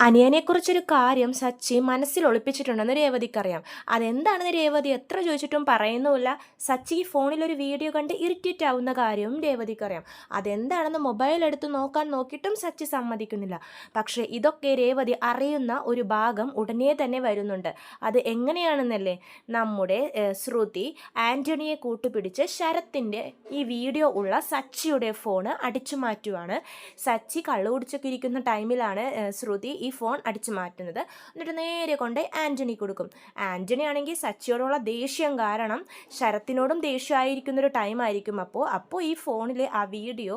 അനിയനെക്കുറിച്ചൊരു കാര്യം സച്ചി മനസ്സിൽ ഒളിപ്പിച്ചിട്ടുണ്ടെന്ന് രേവതിക്കറിയാം. അതെന്താണെന്ന് രേവതി എത്ര ചോദിച്ചിട്ടും പറയുന്നുമില്ല. സച്ചി ഫോണിലൊരു വീഡിയോ കണ്ട് ഇറിറ്റേറ്റ് ആവുന്ന കാര്യവും രേവതിക്കറിയാം. അതെന്താണെന്ന് മൊബൈൽ എടുത്ത് നോക്കാൻ നോക്കിയിട്ടും സച്ചി സമ്മതിക്കുന്നില്ല. പക്ഷേ ഇതൊക്കെ രേവതി അറിയുന്ന ഒരു ഭാഗം ഉടനെ തന്നെ വരുന്നുണ്ട്. അത് എങ്ങനെയാണെന്നല്ലേ? നമ്മുടെ ശ്രുതി ആന്റണിയെ കൂട്ടുപിടിച്ച് ശരത്തിന്റെ ഈ വീഡിയോ ഉള്ള സച്ചിയുടെ ഫോണ് അടിച്ചു മാറ്റുവാണ്. സച്ചി കള്ളുകുടിച്ചൊക്കെ ഇരിക്കുന്ന ടൈമിലാണ് ശ്രുതി ഈ ഫോൺ അടിച്ചു മാറ്റുന്നത്. എന്നിട്ട് നേരെ കൊണ്ട് ആന്റണി കൊടുക്കും. ആന്റണി ആണെങ്കിൽ സച്ചിയോടുള്ള ദേഷ്യം കാരണം ശരത്തിനോടും ദേഷ്യമായിരിക്കുന്ന ഒരു ടൈം ആയിരിക്കും. അപ്പോൾ അപ്പോൾ ഈ ഫോണിലെ ആ വീഡിയോ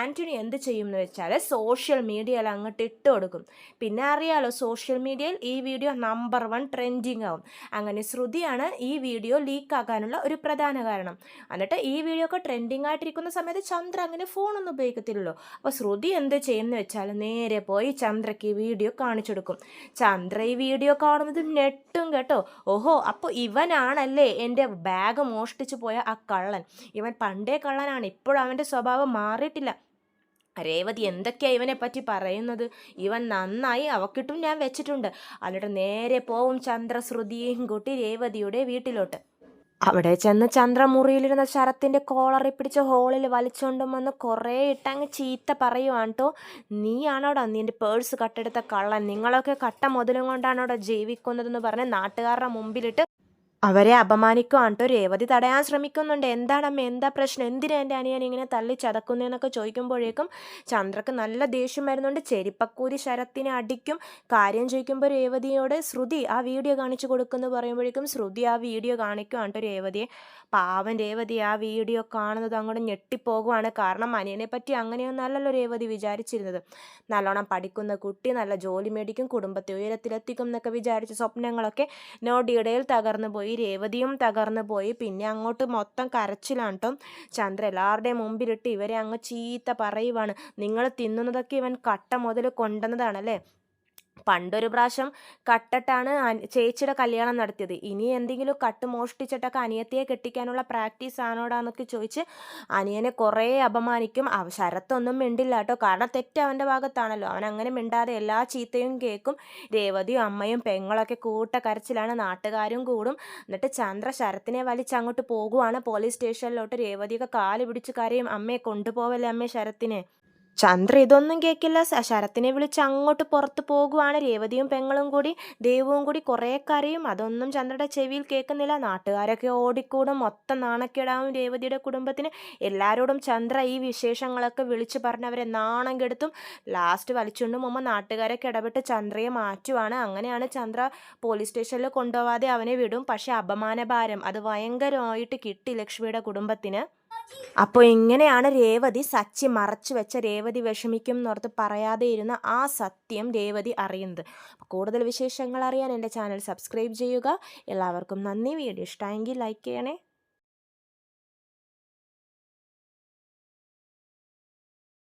ആന്റണി എന്ത് ചെയ്യും എന്ന് വെച്ചാൽ സോഷ്യൽ മീഡിയയിൽ അങ്ങോട്ട് ഇട്ട് കൊടുക്കും. പിന്നെ അറിയാലോ സോഷ്യൽ മീഡിയയിൽ ഈ വീഡിയോ നമ്പർ വൺ ട്രെൻഡിങ് ആവും. അങ്ങനെ ശ്രുതിയാണ് ഈ വീഡിയോ ലീക്ക് ആക്കാനുള്ള ഒരു പ്രധാന കാരണം. എന്നിട്ട് ഈ വീഡിയോ ഒക്കെ ട്രെൻഡിങ് ആയിട്ടിരിക്കുന്ന സമയത്ത് ചന്ദ്ര അങ്ങനെ ഫോണൊന്നും ഉപയോഗിക്കത്തില്ലല്ലോ. അപ്പോൾ ശ്രുതി എന്ത് ചെയ്യുന്നു വെച്ചാൽ നേരെ പോയി ചന്ദ്രയ്ക്ക് ഈ വീഡിയോ കാണിച്ചു കൊടുക്കും. ചന്ദ്ര ഈ വീഡിയോ കാണുന്നത് നെട്ടും കേട്ടോ. ഓഹോ അപ്പോൾ ഇവനാണല്ലേ എന്റെ ബാഗ് മോഷ്ടിച്ചു പോയ ആ കള്ളൻ. ഇവൻ പണ്ടേ കള്ളനാണ് ഇപ്പോഴും അവന്റെ സ്വഭാവം മാറിയിട്ടില്ല. രേവതി എന്തൊക്കെയാണ് ഇവനെ പറ്റി പറയുന്നത്? ഇവൻ നന്നായി അവക്കിട്ടും ഞാൻ വെച്ചിട്ടുണ്ട്. എന്നിട്ട് നേരെ പോവും ചന്ദ്രശ്രുതിയും കൂട്ടി രേവതിയുടെ വീട്ടിലോട്ട്. അവിടെ ചെന്ന് ചന്ദ്ര മുറിയിലിരുന്ന ശരത്തിന്റെ കോളറി പിടിച്ച ഹോളിൽ വലിച്ചുകൊണ്ടും വന്ന് കുറേ ഇട്ടങ്ങ് ചീത്ത പറയുവാണ് കേട്ടോ നീയാണോടാ നിന്റെ പേഴ്സ് കട്ടെടുത്ത കള്ളൻ? നിങ്ങളൊക്കെ കട്ട മുതലും കൊണ്ടാണോടാ ജീവിക്കുന്നതെന്ന് പറഞ്ഞ് നാട്ടുകാരുടെ മുമ്പിലിട്ട് അവരെ അപമാനിക്കുവാണ് കേട്ടോ രേവതി തടയാൻ ശ്രമിക്കുന്നുണ്ട്. എന്താണമ്മ എന്താ പ്രശ്നം? എന്തിനാ എന്റെ അനിയൻ ഇങ്ങനെ തള്ളി ചതക്കുന്നതെന്നൊക്കെ ചോദിക്കുമ്പോഴേക്കും ചന്ദ്രക്ക് നല്ല ദേഷ്യം വരുന്നുണ്ട്. ചെരിപ്പക്കൂരി ശരത്തിനെ അടിക്കും. കാര്യം ചോദിക്കുമ്പോൾ രേവതിയോട് ശ്രുതി ആ വീഡിയോ കാണിച്ചു കൊടുക്കുന്ന പറയുമ്പോഴേക്കും ശ്രുതി ആ വീഡിയോ കാണിക്കുകയാണ്ട്ടോ രേവതിയെ. പാവൻ രേവതി ആ വീഡിയോ കാണുന്നത് അങ്ങോട്ട് ഞെട്ടിപ്പോകുവാണ്. കാരണം അനിയനെ പറ്റി അങ്ങനെയൊന്നും അല്ലല്ലോ രേവതി വിചാരിച്ചിരുന്നത്. നല്ലോണം പഠിക്കുന്ന കുട്ടി നല്ല ജോലി മേടിക്കും കുടുംബത്തെ ഉയരത്തിലെത്തിക്കും എന്നൊക്കെ വിചാരിച്ച സ്വപ്നങ്ങളൊക്കെ നോടിയിടയിൽ തകർന്നു പോയി രേവതിയും തകർന്നു പോയി. പിന്നെ അങ്ങോട്ട് മൊത്തം കരച്ചിലാണ് കേട്ടോ ചന്ദ്ര എല്ലാവരുടെയും മുമ്പിലിട്ട് ഇവരെ അങ്ങ് ചീത്ത പറയുവാണ്. നിങ്ങൾ തിന്നുന്നതൊക്കെ ഇവൻ കട്ട മുതൽ കൊണ്ടുവന്നതാണല്ലേ? പണ്ടൊരു പ്രാവശ്യം കട്ടിട്ടാണ് ചേച്ചിയുടെ കല്യാണം നടത്തിയത്. ഇനി എന്തെങ്കിലും കട്ട് മോഷ്ടിച്ചിട്ടൊക്കെ അനിയത്തിയെ കെട്ടിക്കാനുള്ള പ്രാക്ടീസ് ആണോടാന്നൊക്കെ ചോദിച്ച് അനിയനെ കുറേ അപമാനിക്കും. അവ ശരത്തൊന്നും മിണ്ടില്ല കേട്ടോ. കാരണം തെറ്റ് അവന്റെ ഭാഗത്താണല്ലോ. അവൻ അങ്ങനെ മിണ്ടാതെ എല്ലാ ചീത്തയും കേൾക്കും രേവതിയും അമ്മയും പെങ്ങളൊക്കെ കൂട്ട കരച്ചിലാണ് നാട്ടുകാരും കൂടും. എന്നിട്ട് ചന്ദ്ര ശരത്തിനെ വലിച്ച് അങ്ങോട്ട് പോകുവാണ് പോലീസ് സ്റ്റേഷനിലോട്ട്. രേവതിയൊക്കെ കാൽ പിടിച്ച് കരയും. അമ്മയെ കൊണ്ടുപോവല്ലേ അമ്മേ ശരത്തിനെ? ചന്ദ്ര ഇതൊന്നും കേൾക്കില്ല ശരത്തിനെ വിളിച്ച് അങ്ങോട്ട് പുറത്ത് പോകുവാണ്. രേവതിയും പെങ്ങളും കൂടി ദേവവും കൂടി കുറേ കരയും. അതൊന്നും ചന്ദ്രയുടെ ചെവിയിൽ കേൾക്കുന്നില്ല. നാട്ടുകാരൊക്കെ ഓടിക്കൂടും. മൊത്തം നാണക്കേടാവും രേവതിയുടെ കുടുംബത്തിന്. എല്ലാവരോടും ചന്ദ്ര ഈ വിശേഷങ്ങളൊക്കെ വിളിച്ചു പറഞ്ഞ് അവരെ നാണം കെടുത്തും. ലാസ്റ്റ് വലിച്ചുകൊണ്ട് മുമ്പ് നാട്ടുകാരൊക്കെ ഇടപെട്ട് ചന്ദ്രയെ മാറ്റുവാണ്. അങ്ങനെയാണ് ചന്ദ്ര പോലീസ് സ്റ്റേഷനിൽ കൊണ്ടുപോവാതെ അവനെ വിടും. പക്ഷേ അപമാനഭാരം അത് ഭയങ്കരമായിട്ട് കിട്ടി ലക്ഷ്മിയുടെ കുടുംബത്തിന്. അപ്പോൾ ഇങ്ങനെയാണ് രേവതി സച്ചി മറച്ചു വെച്ച രേവതി വിഷമിക്കും എന്നോർത്ത് പറയാതെ ഇരുന്ന ആ സത്യം രേവതി അറിയുന്നത്. കൂടുതൽ വിശേഷങ്ങൾ അറിയാൻ എന്റെ ചാനൽ സബ്സ്ക്രൈബ് ചെയ്യുക. എല്ലാവർക്കും നന്ദി. വീഡിയോ ഇഷ്ടമായെങ്കിൽ ലൈക്ക് ചെയ്യണേ.